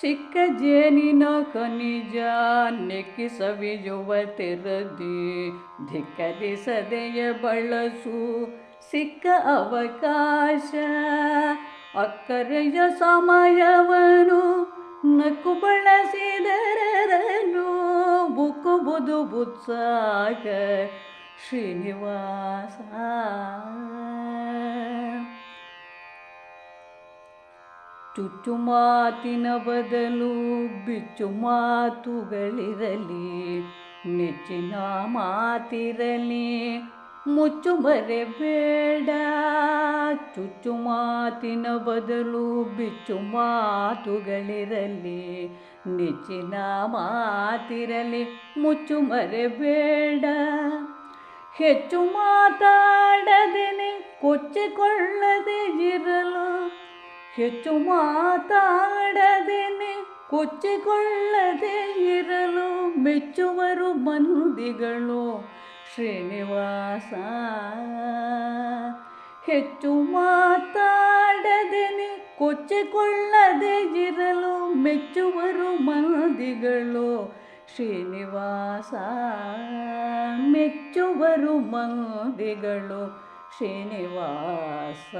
ಸಿಕ್ಕ ಜೇನಿನ ಖನಿಜ ನೆಕ್ಕಿ ಸವಿಯುವ ತೆರದಿ ಧಿಕ್ಕರಿಸದೆಯ ಬಳಸು, ಸಿಕ್ಕ ಅವಕಾಶ, ಅಕ್ಕರೆಯ ಸಮಯವನು, ನಕ್ಕು ಬಳಸಿದರನು ಬುಕ್ಕುಬುದು ಬುತ್ಸಾಗ, ಶ್ರೀನಿವಾಸ. ಚುಚ್ಚು ಮಾತಿನ ಬದಲು ಬಿಚ್ಚು ಮಾತುಗಳಿರಲಿ, ನೆಚ್ಚಿನ ಮಾತಿರಲಿ, ಮುಚ್ಚು ಬೇಡ ಚುಚ್ಚು ಮಾತಿನ ಬದಲು ಬಿಚ್ಚು ಮಾತುಗಳಿರಲಿ, ನೆಚ್ಚಿನ ಮಾತಿರಲಿ, ಮುಚ್ಚು ಮರೆಬೇಡ. ಹೆಚ್ಚು ಮಾತಾಡದೇನೆ ಕೊಚ್ಚಿಕೊಳ್ಳದೆ ಇರಲು ಹೆಚ್ಚು ಮಾತಾಡದೇನೆ ಕೊಚ್ಚಿಕೊಳ್ಳದೆ ಇರಲು ಮೆಚ್ಚುವರು ಮಂದಿಗಳು ಶ್ರೀನಿವಾಸ, ಹೆಚ್ಚು ಮಾತಾಡದೇನೆ ಕೊಚ್ಚಿಕೊಳ್ಳದೆ ಇರಲು ಮೆಚ್ಚುವರು ಮಂದಿಗಳು ಶ್ರೀನಿವಾಸ, ಮೆಚ್ಚುವರು ಮಂದಿಗಳು ಶ್ರೀನಿವಾಸ.